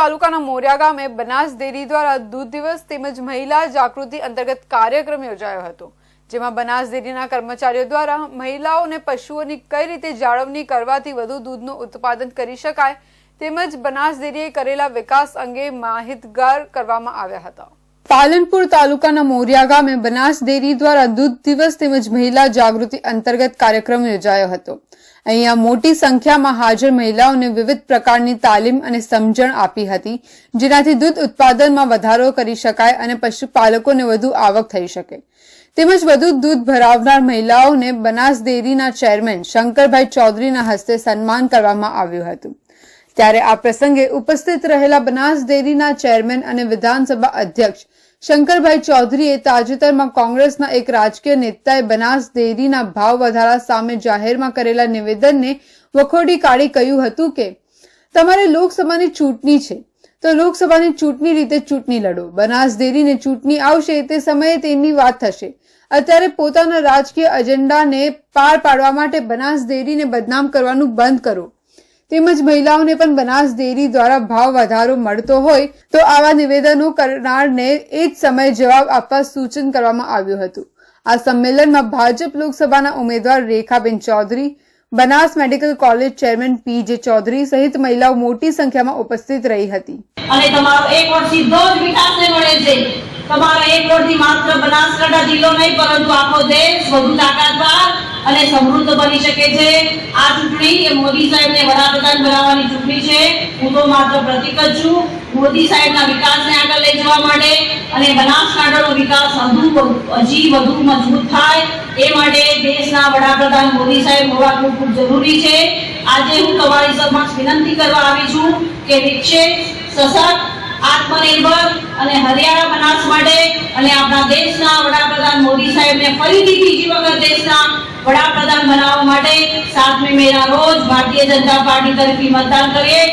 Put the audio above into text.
તાલુકાના મોરિયા ગામે બનાસ ડેરી દ્વારા દૂધ દિવસ તેમજ મહિલા જાગૃતિ અંતર્ગત કાર્યક્રમ યોજાયો હતો, જેમાં બનાસ ડેરીના કર્મચારીઓ દ્વારા મહિલાઓને પશુઓની કઈ રીતે જાળવણી કરવાથી વધુ દૂધનું ઉત્પાદન કરી શકાય તેમજ બનાસ ડેરીએ કરેલા વિકાસ અંગે માહિતગાર કરવામાં આવ્યા હતા. પાલનપુર તાલુકાના મોરિયા ગામે બનાસ ડેરી દ્વારા દૂધ દિવસ તેમજ મહિલા જાગૃતિ અંતર્ગત કાર્યક્રમ યોજાયો હતો. અહીંયા મોટી સંખ્યામાં હાજર મહિલાઓને વિવિધ પ્રકારની તાલીમ અને સમજણ આપી હતી, જેનાથી દૂધ ઉત્પાદનમાં વધારો કરી શકાય અને પશુપાલકોને વધુ આવક થઈ શકે. તેમજ વધુ દૂધ ભરાવનાર મહિલાઓને બનાસ ડેરીના ચેરમેન શંકરભાઈ ચૌધરીના હસ્તે સન્માન કરવામાં આવ્યું હતું. ત્યારે આ પ્રસંગે ઉપસ્થિત રહેલા બનાસ ડેરીના ચેરમેન અને વિધાનસભા અધ્યક્ષ શંકરભાઈ ચૌધરીએ તાજેતરમાં કોંગ્રેસના એક રાજકીય નેતાએ બનાસ ડેરીના ભાવ વધારા સામે જાહેરમાં કરેલા નિવેદનને વખોડી કાઢી કહ્યું હતું કે, તમારે લોકસભાની ચૂંટણી છે, તો લોકસભાની ચૂંટણી રીતે ચૂંટણી લડો. બનાસ ડેરીને ચૂંટણી આવશે તે સમયે તેની વાત થશે. અત્યારે પોતાના રાજકીય એજન્ડાને પાર પાડવા માટે બનાસ ડેરીને બદનામ કરવાનું બંધ કરો. તેમજ મહિલાઓને પણ બનાસ ડેરી દ્વારા ભાવ વધારો મળતો હોય તો આવા નિવેદનો કરનારને એ જ સમયે જવાબ આપવા સૂચન કરવામાં આવ્યું હતું. આ સંમેલનમાં ભાજપ લોકસભાના ઉમેદવાર Rekhaben Chaudhary, Banas medical college chairman P J Chaudhary સહિત મહિલાઓ મોટી સંખ્યામાં ઉપસ્થિત રહી હતી. અને તમારો એક વોટ સીધો જ વિકાસને મળે છે. તમારો એક વોટથી માત્ર બનાસકાંઠા જિલ્લો નહીં, પરંતુ આખો દેશ વધુ તાકાતવાર અને સમૃદ્ધ બની શકે છે. આ ચૂંટણી એ મોદી સાહેબને વડાપ્રધાન બનાવવાની ચૂંટણી છે. હું તો માત્ર પ્રતિક જ છું. મોદી સાહેબના વિકાસને આગળ લઈ જવા માટે અને બનાસકાંઠાનો વિકાસ વધુ હજી વધુ મજબૂત થાય એ માટે દેશના વડાપ્રધાન મોદી સાહેબ હોવા ખૂબ ખૂબ જરૂરી છે. આજે હું તમારી સમક્ષ વિનંતી કરવા આવી છું કે વિક્ષેપ, સશક્ત, આત્મનિર્ભર અને હરિયાળા બનાસ માટે અને આપણા દેશના વડાપ્રધાન મોદી સાહેબને ફરીથી બીજી વખત દેશના વડાપ્રધાન બનાવવા માટે સાતમી મેના રોજ ભારતીય જનતા પાર્ટી તરફથી મતદાન કરીએ.